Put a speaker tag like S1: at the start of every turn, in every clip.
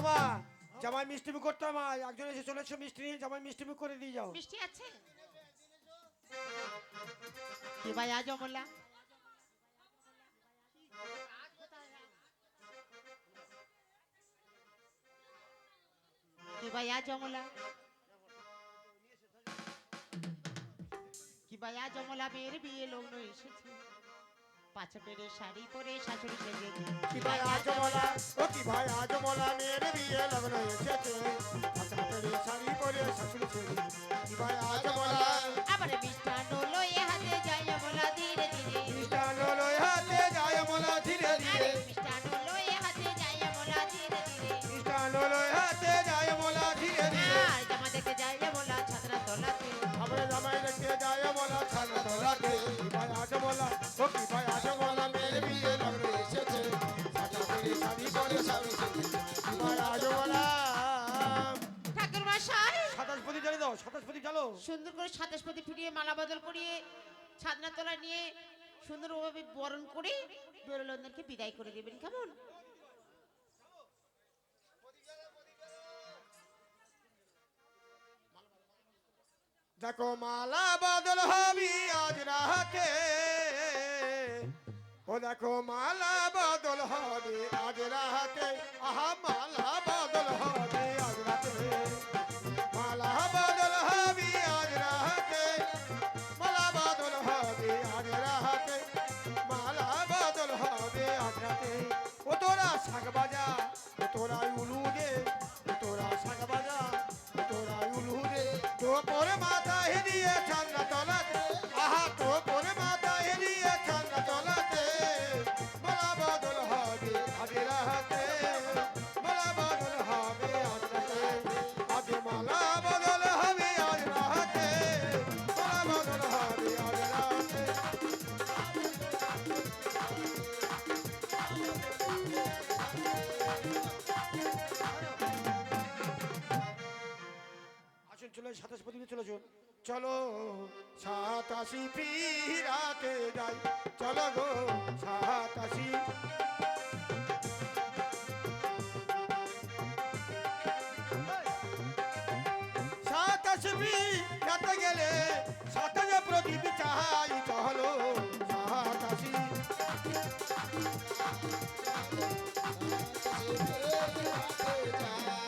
S1: মামা জামাই মিষ্টিমি করতে আমায় একজন এসে চলেছে মিষ্টি নিয়ে জামাই মিষ্টি মিষ্টিমি করে দিয়ে যাও।
S2: মিষ্টি আছে? কি ভাই আজ অমলা কি ভাই আজ অমলা কি ভাই আজ অমলা মেয়ের বিয়ে লগ্ন এসেছে। পাঁচ পেরে শাড়ি পরে শাশুড়ি সেজে
S1: কি ভাই আজ বলা ও কি ভাই আজ বলা মেয়ের বিয়ে লগ্ন এসেছে। হাতে শাড়ি পরে শাশুড়ি সেজে কি ভাই আজ বলা
S2: আবার মিষ্টান্ন তোলাতে
S1: ভাই আজ বলা ও ভাই আজ বলা মেয়ের বিয়ে লগ্ন এসেছে হাতে হাতে শাড়ি পরে শাশুড়ি ভাই আজ বলা
S2: ঠাকুর মশাই
S1: সাতাশ প্রতি জ্বালিয়ে দাও সাতাশ প্রতি জ্বালো।
S2: সুন্দর করে সাতাশপতি ফিরিয়ে মালা বদল করিয়ে ছাদনা তলা নিয়ে সুন্দরভাবে বরণ করে বেরোলন্দরকে বিদায় করে দেবেন কেমন?
S1: দেখো মালা বদল হবি আজ রাতে। ও দেখো মালা বদল হবে আজ রাতে। আহা, মালা বদল হবে। হেরিয়ে ঠান্ডা তলাতে আহা তো পরে মাথা হেরিয়ে ঠান্ডা তলাতে। মালা বদল হবে আজ রাতে মালা বদল হবে আজ রাতে। মালা বদল হবে আজ রাতে, মালা বদল হবে আজ রাতে। আসুন, চলো সাতাশ প্রতিদিন চল চলো সাতাশি পিরাতে যাই। চলো গো সাতাশি। সাতাশি পিরাতে গেলে সাতাশে প্রদীপ চাই। চলো সাতাশি। সাতাশি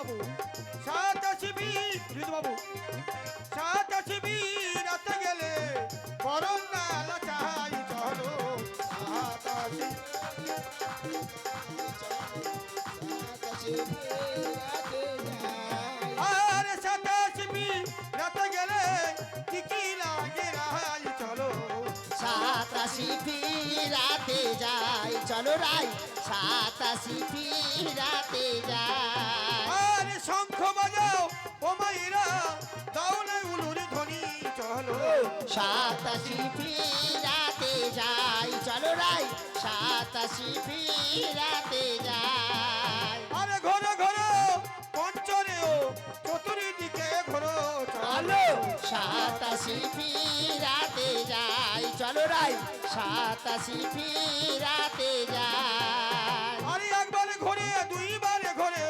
S1: বাবু সাতাশি রুজু বাবু সাতাশি
S3: ফিরাতে যাই চলো রাই সাতাশি ফিরাতে যাই
S1: আরে শঙ্খ বাজাও ও মাইরা উলুরি ধ্বনি চলো।
S3: সাতাশি ফিরাতে যাই চলো রাই সাতাশি ফিরাতে যাই
S1: আরে ঘোরো ঘোরো
S3: সাতাশি ফিরাতে যাই। চলো রাই সাতাশি ফিরাতে যাই।
S1: আরে একবারে ঘুরে দুইবারে ঘুরে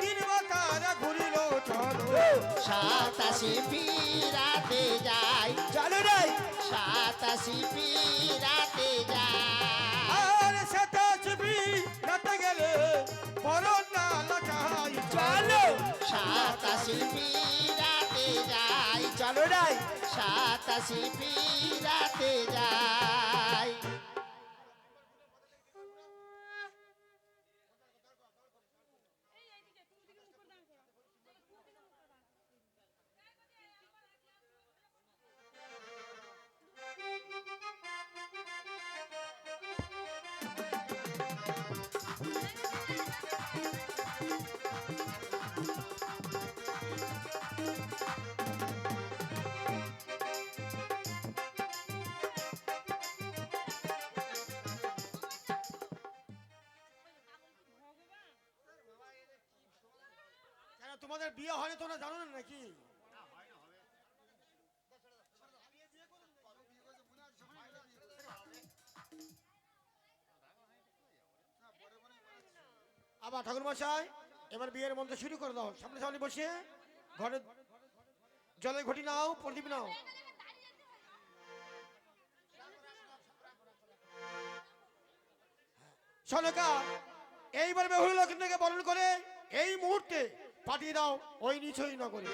S1: তিনবার কারা ঘুরিল চলো।
S3: সাতাশি ফিরাতে যাই। চলো রাই। সাতাশি ফিরাতে যাই।
S1: আরে সাতাশি রাতে গেলে পরন না লাচাই চলো।
S3: সাতাশি ফিরাতে যাই চলো
S1: তোমাদের বিয়ে হয়নি তোমরা জানো না নাকি? আবার ঠাকুর মশাই এবার বিয়ের মন্ত্র শুরু করে দাও। সামনে সামনে বসে ঘরে জলে ঘটি নাও, প্রদীপ নাও। সনকা, এইবার বেহুল থেকে বরণ করে এই মুহূর্তে পাঠিয়ে দাও ওই নিচই নগরে।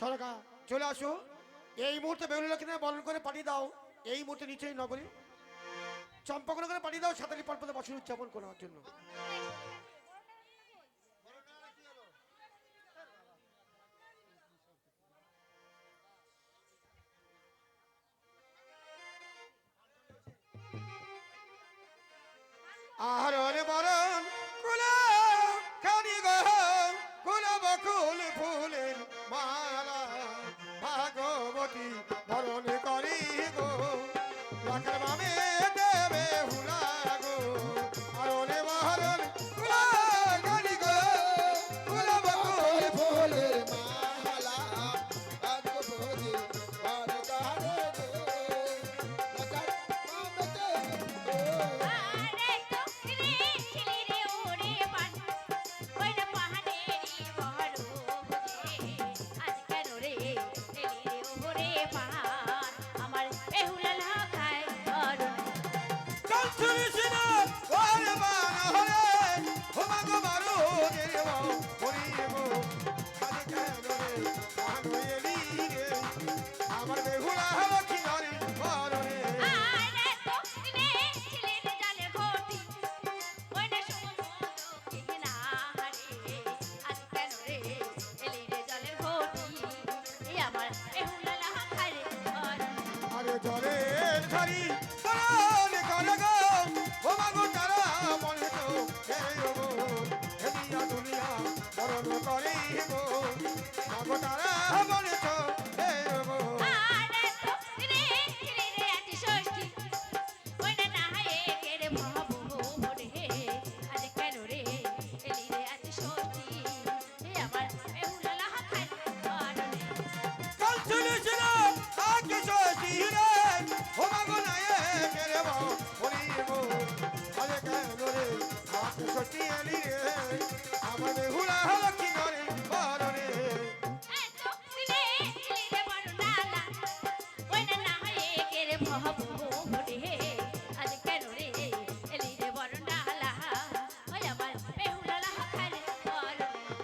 S1: সরকার চলে আসো। এই মুহূর্তে বেহুলাকে বরণ করে পাঠিয়ে দাও। এই মুহূর্তে নিচেই নগরী। চম্পকনগরে পাঠিয়ে দাও সাঁতারি পর্বতে বছর উদযাপন করার জন্য। ধরি
S4: করণ করগ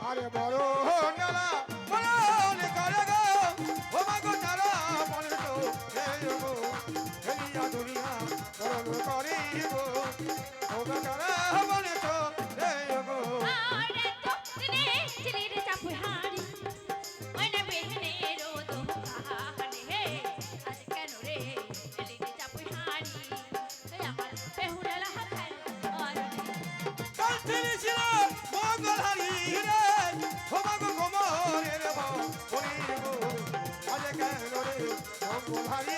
S1: আরে
S4: বড় তিনি ছিল মঙ্গলহারি রে।
S1: তোমাগ কোমরে রে
S4: মা পুরি গো আজ কেন রে মঙ্গলহারি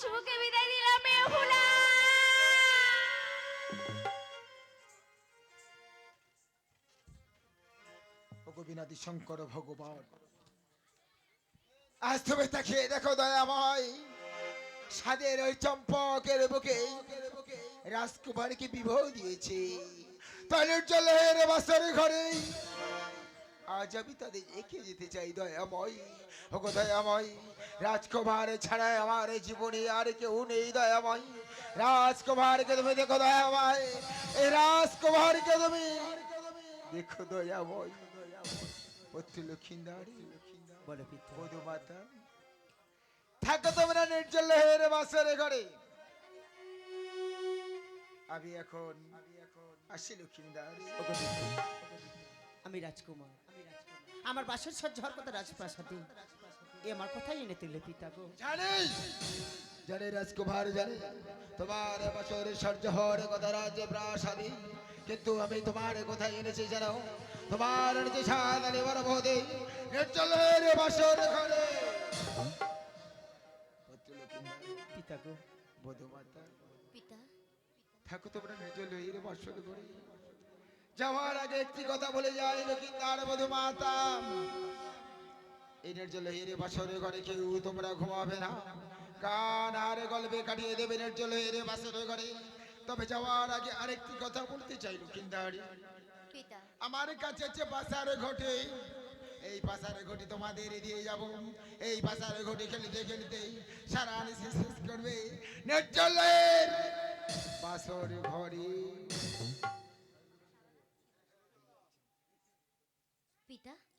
S4: শুভকে বিদায় দিলাম মেহুলা
S5: গোবিনাদি শঙ্কর ভগবান, আজ তুমি তাকিয়ে দেখো দয়া ভাই সাদের ওই চম্পকের বুকে রাজকুমারকে বিবাহ দিয়েছে। তাহলে জলের বাসর ঘরে আজ আমি তাদের একে যেতে চাই দয়াময়। ওগো দয়াময় রাজকুমার ছাড়া আমার জীবনে আর কেউ নেই দয়াময়। রাজকুমারকে তুমি দেখো দয়াময় এই রাজকুমারকে তুমি দেখো দয়াময়। পত্র লক্ষিন্দারি
S1: বলে পিতা।
S5: বধু মাতা থাকো তোমরা নির্জলের বাসরে ঘরে। আমি এখন আসি
S1: আমি রাজকুমার। আমার বাসর সহ্য হওয়ার কথা রাজপ্রাসাদে। এ আমার কথাই এনে তুললে পিতা গো।
S5: জানি জানে রাজকুমার জানে তোমার বছর সহ্য হওয়ার কথা রাজ্যে প্রাসাদী। কিন্তু আমি তোমার কোথায় এনেছি জানো? তোমার এনেছি সাদানি বড় বোধে নির্জলের বাসর ঘরে
S1: পিতা গো।
S5: বধু মাতা
S6: পিতা।
S5: থাকো তোমরা নিজ লইয়ের বসত করে। যাওয়ার আগে একটি কথা বলে যাই লক্ষিন্দার বধু মাতা? এই নির্জল হিরে বাসরে ঘরে কেউ তোমরা ঘুমাবে না। কান আর গল্পে কাটিয়ে দেবে নির্জল হিরে বাসরে ঘরে। তবে যাওয়ার আগে আরেকটি কথা বলতে চাই লক্ষিন্দারি
S6: পিতা।
S5: আমার কাছে আছে পাশার ঘটে এই পাশার ঘটি তোমাদের দিয়ে যাব। এই পাশার ঘটি খেলতে খেলিতে সারা শেষ করবে। নির্জলের বাসর ঘরে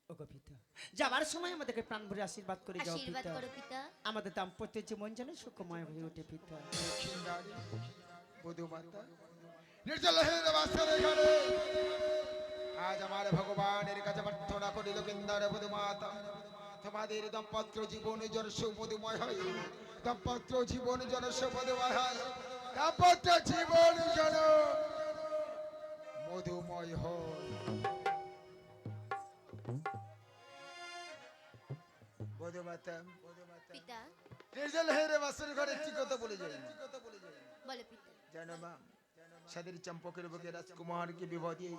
S1: ওগো পিতা যাবার সময় আমাদেরকে প্রাণ ভরে আশীর্বাদ করে যাও
S6: আশীর্বাদ
S1: পিতা।
S6: করো পিতা।
S1: আমাদের দাম্পত্য জীবন যেন সুখময় হয়ে ওঠে পিতা।
S5: বধুমাতা ঘরে। আজ আমার ভগবানের কাছে প্রার্থনা করিল কিন্দার বধুমাতা তোমাদের দাম্পত্য জীবন যেন সুমধুময় হয়। দাম্পত্য জীবন যেন সুমধুময় হয়। দাম্পত্য জীবন যেন মধুময় হয়। বধুমাতা। বধুমাতা
S6: পিতা
S5: নির্জল হেরে ঘরে একটি কথা বলে যাই
S6: বলে পিতা।
S5: জানো মা সাদের চম্পকের বুকে রাজকুমারকে বিবাহ দিয়ে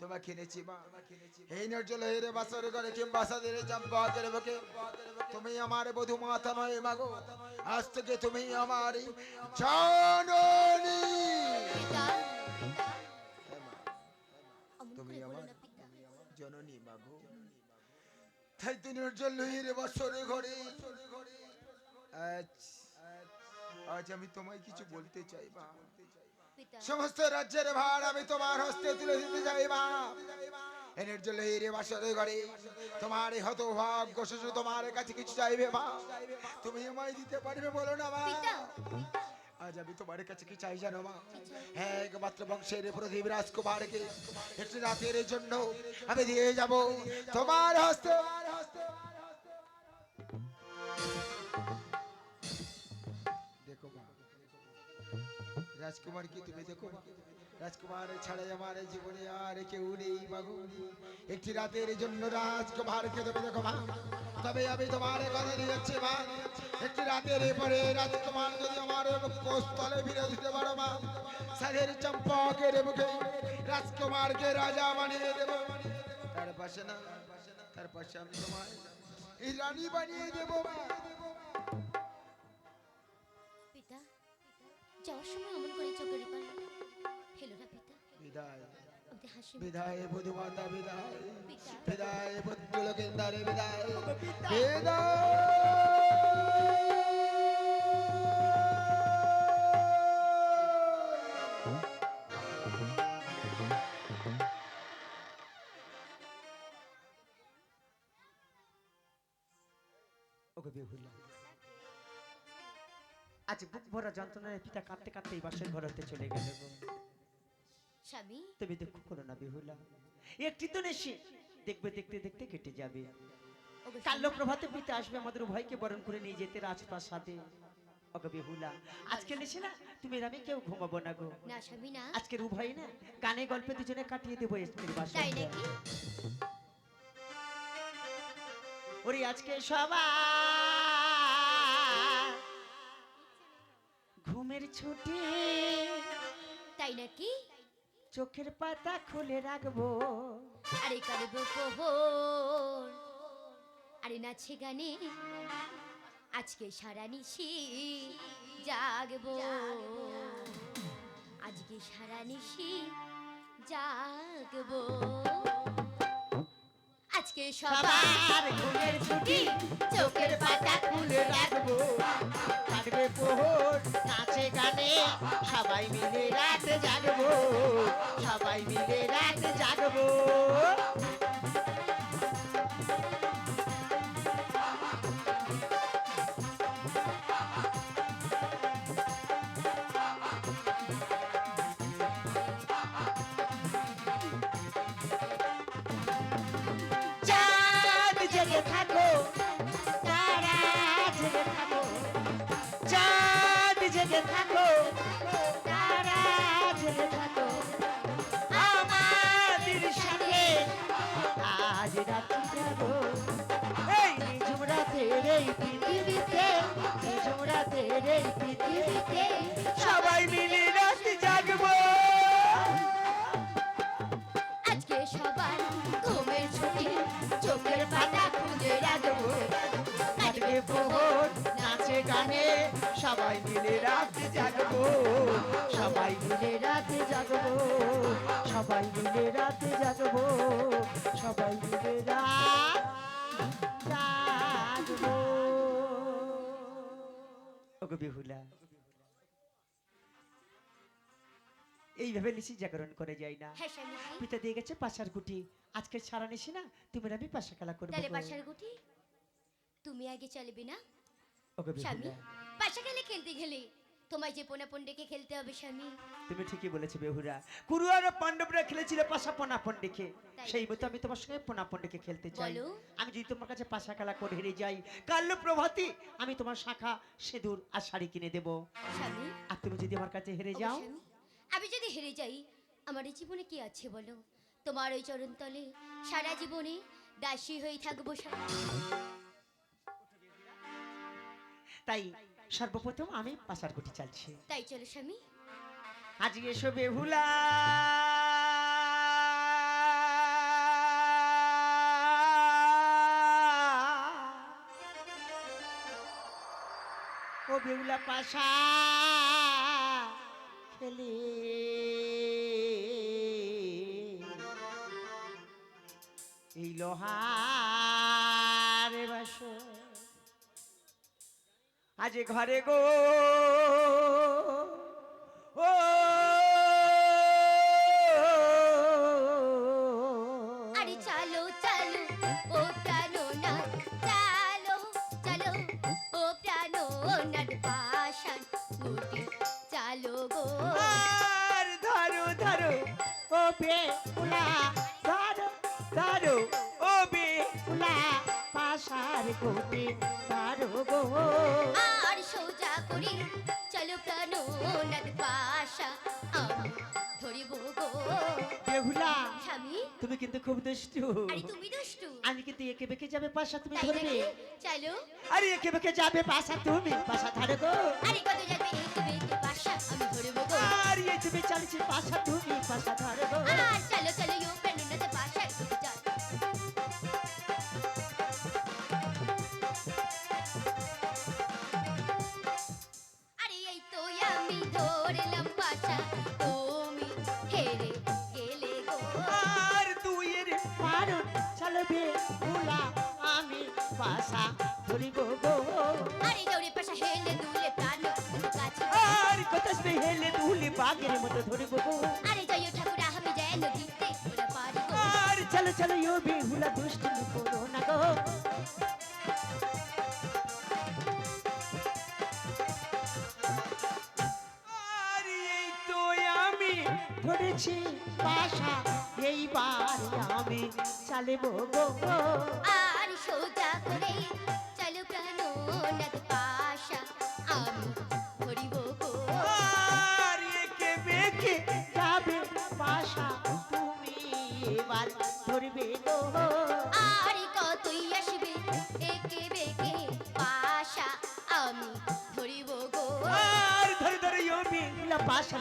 S5: তোমাকে এনেছি মা। এই নির্জল হেরে বাসর ঘরে কিংবা সাদের চম্পকের বুকে তুমি আমার বধু মাথা নয় মাগো আজ থেকে তুমি আমার জাননী। হ্যাঁ
S6: অমন
S5: তুমি আমার জননী মাগো তাই তো নির্জল হেরে বাসর ঘরে। আজ আজ আমি তোমায় কিছু বলতে চাই
S6: পিতা।
S5: সমস্ত রাজ্যের ভার আমি তোমার হস্তে তুলে দিতে চাই মা। এনের জন্য এই রে বাসরে ঘরে। তোমার এই হতভাগ্য শ্বশুর তোমার কাছে কিছু চাইবে মা। তুমি আমায় দিতে পারবে বলো না মা। আজ আমি তোমার কাছে কি চাই জানো মা হ্যাঁ একমাত্র বংশের প্রদীপ রাজকুমারকে একটু রাতের জন্য আমি দিয়ে যাব তোমার হস্তে দেখো মা রাজকুমার কি তুমি দেখো মা? রাজকুমার ছাড়াই আমার জীবনে আর কেউ নেই বাবু। একটি রাতের জন্য রাজকুমারকে তুমি দেখো মা। তবে আমি তোমার কথা দিয়েছি মা। একটি রাতের পরে রাজকুমার যদি আমার কোস্তলে ফিরে দিতে পারো মা সাধের চম্পকের মুখে রাজকুমারকে রাজা বানিয়ে দেব। তার পাশে না, তার পাশে আমি তোমার এই রানী বানিয়ে দেবো
S6: পিতা, যাওয়ার সময় অমন করে চোখের পানি ফেলো না পিতা।
S5: বিদায়
S6: ওদের হাসি
S5: বিদায় বধুমাতা বিদায় বিদায় পুত্র বিদায় বিদায়
S1: আজ বুক ভরা যন্ত্রণায় পিতা কাঁদতে কাঁদতে এই বাসের ঘরতে চলে গেল।
S6: স্বামী?
S1: তুমি দুঃখ করো না বেহুলা। একটি তো নেশি দেখবে দেখতে দেখতে কেটে যাবে। কাল্য প্রভাতে পিতা আসবে আমাদের উভয়কে বরণ করে নিয়ে যেতে রাজপ্রাসাদে। ওগো বেহুলা আজকে নেশে না তুমি আমি কেউ ঘুমাবো না গো।
S6: না স্বামী না।
S1: আজকের উভয় না গানে গল্পে দুজনে কাটিয়ে দেবো এসপির বাসা
S6: তাই নাকি?
S1: ওরে আজকে ঘুমের ছুটি।
S6: তাই নাকি?
S3: চোখের পাতা খুলে রাখব।
S6: আরে করব পোহর আরে নাচে গানে আজকে সারা নিশি জাগবো। আজকে সারা নিশি জাগবো। আজকে সবার
S3: সবার ঘুমের ছুটি
S6: চোখের পাতা খুলে রাখব।
S3: পোহর নাচে গানে সবাই মিলে রাত জাগবো। সবাই মিলে রাত জাগবো। জেগে থাকো আমাদের সাথে আজ রাত্রি যাব। এই নিঝুম রাতের এই পৃথিবীতে নিঝুম রাতের এই পৃথিবীতে সবাই মিলে রাত জাগবো।
S6: আজকে সবার ঘুমের ছুটি চোখের পাতা খুলে রাখব।
S3: কাটবে প্রহর নাচে গানে সবাই মিলে রাত জাগবো সবাই মিলে রাত জাগবো সবাই মিলে রাত জাগবো সবাই মিলে রাত জাগবো। ওগো এইভাবে নিশি জাগরণ করে যাই না।
S6: হ্যাঁ
S3: পিতা দিয়ে গেছে পাশার গুটি। আজকে সারা নিশি না তুমি আমি পাশা খেলা করব।
S6: বাসার গুটি? তুমি আগে চলবে না? স্বামী
S3: বেহুলা
S6: খেলতে গেলে? তোমায় যে পোনা পন্ডেকে খেলতে হবে স্বামী।
S3: তুমি ঠিকই বলেছ বেহুরা। কুরু আর পাণ্ডবরা খেলেছিল পাশা পোনা পন্ডিকে সেই মতো আমি তোমার সঙ্গে পোনা পন্ডিকে খেলতে চাই।
S6: বলো।
S3: আমি যদি তোমার কাছে পাশা খেলা করে হেরে যাই কাল প্রভাতি আমি তোমার শাখা সিঁদুর আর শাড়ি কিনে দেব।
S6: স্বামী।
S3: আর তুমি যদি আমার কাছে হেরে যাও
S6: আমি যদি হেরে যাই আমার এই জীবনে কি আছে বলো? তোমার ওই চরণতলে সারা জীবনে দাসী হয়ে থাকব স্বামী।
S3: তাই সর্বপ্রথম আমি পাশার গুটি চালছি।
S6: তাই চলো স্বামী।
S3: আজ এসো বেহুলা। ও বেহুলা পাশা। আজ ঘরে গো। ও।
S6: আরে চালো চালো ও প্রাণো না চালো চালো ও প্রাণো নাট পাশান গুটি চালো গো।
S3: আর ধরো ধরো ও বেহুলা ধরো ধরো ও বেহুলা পাশার কোটে ধরো গো।
S6: চলো প্রাণো নাট পাশা আমি ধরিব গো।
S3: বেহুলা
S6: স্বামী?
S3: তুমি কিন্তু খুব দুষ্টু।
S6: আরে তুমি দুষ্টু?
S3: আমি কিন্তু একে বেঁকে যাবে পাশা তুমি
S6: তাই
S3: ধরবে।
S6: নাকি? চলো।
S3: আরে একে বেঁকে যাবে পাশা তুমি? পাশা ধরো গো।
S6: আরে কত যাবে এক বেতে পাশা আমি ধরিব গো।
S3: আর এই তুমি চালিছি পাশা তুমি? পাশা ধরো গো।
S6: আর চলো চলো। ধরলাম পাশা তুমি হেরে গেলে গো।
S3: আর দুইয়ের পারণ চলবে উলা আমি পাশা ধরিব গো
S6: আরে দৌড়ে পাশা হেলে দুলে প্রাণ কাছে।
S3: আর কতসবে হেলে দুলি বাগের মতো ধরিব গো
S6: আরে জয় ঠাকুর আমি যায় নদীতে পারি
S3: আর চলো চলো ইউ বেহুলা দুষ্ট করো না গো। ধরেছি পাশা এইবার আমি চালিব গো।
S6: আর সোজা করে চলো প্রাণ পাশা আমি ধরিব গো।
S3: আর একে বেঁকে যাবে তুমি এবার ধরবে গো।
S6: আর কতই আসবে একে বেকে পাশা আমি ধরিব গো।
S3: আর ধরে ধরে পাশা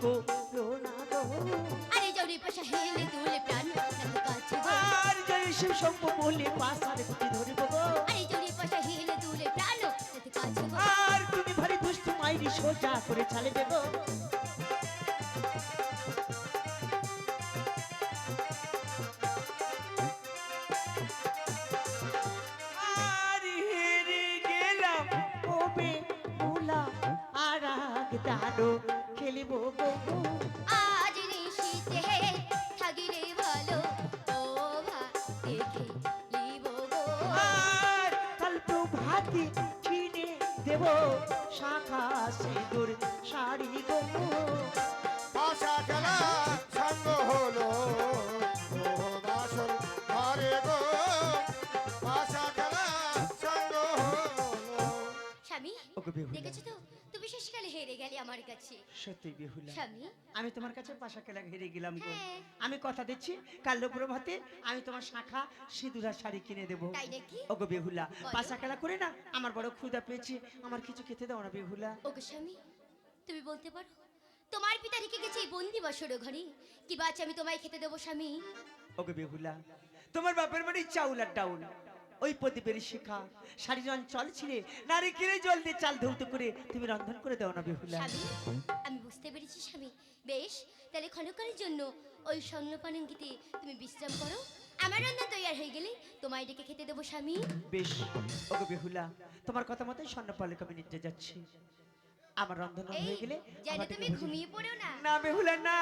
S6: গো।
S3: আরে
S6: জরি পাশা হেলে দুলে প্রাণ কাছে গো।
S3: আর জয় শিব শম্ভু বলে পাশার কুটি ধরবো গো।
S6: আরে জরি পাশা হেলে দুলে প্রাণ কাছে গো।
S3: আর তুমি ভারী দুষ্টু মাইরি সোজা করে চালে দেবো আর কাল প্রভাতে কিনে দেব শাখা সিঁদুর শাড়ি গো।
S1: পাশা খেলা হলো
S3: সত্যি বেহুলা
S6: স্বামী?
S3: আমি তোমার কাছে পাশা হেরে গেলাম গো।
S6: হ্যাঁ।
S3: আমি কথা দিচ্ছি কাল প্রভাতে আমি তোমার শাখা সিঁদুরা শাড়ি কিনে দেবো। ওগো বেহুলা পাশা করে না আমার বড় ক্ষুদা পেয়েছে। আমার কিছু খেতে দাও না বেহুলা
S6: ওগো স্বামী তুমি বলতে পারো? তোমার পিতা রেখে গেছে এই বন্দি বসর ঘরে। কি বাচ আমি তোমায় খেতে দেবো স্বামী?
S3: ওগো বেহুলা তোমার বাপের বাড়ি চাউল আর ডাউল। ওই প্রদীপের শিখা। শাড়ি অঞ্চল ছিঁড়ে নারিকেলে জল দিয়ে চাল ধৌত করে তুমি রন্ধন করে দাও না বেহুলা।
S6: আমি বুঝতে পেরেছি স্বামী। বেশ তাহলে ক্ষণকালের জন্য ওই স্বর্ণপানঙ্গিতে তুমি বিশ্রাম করো। আমার রান্না তৈরি হয়ে গেলে তোমায় ডেকে খেতে দেবো স্বামী।
S3: বেশ ওগো বেহুলা তোমার কথা মতোই স্বর্ণপালক আমি নিতে যাচ্ছি। আমার রন্ধন হয়ে গেলে আমার
S6: তুমি ঘুমিয়ে পড়ো না।
S3: না বেহুলা না।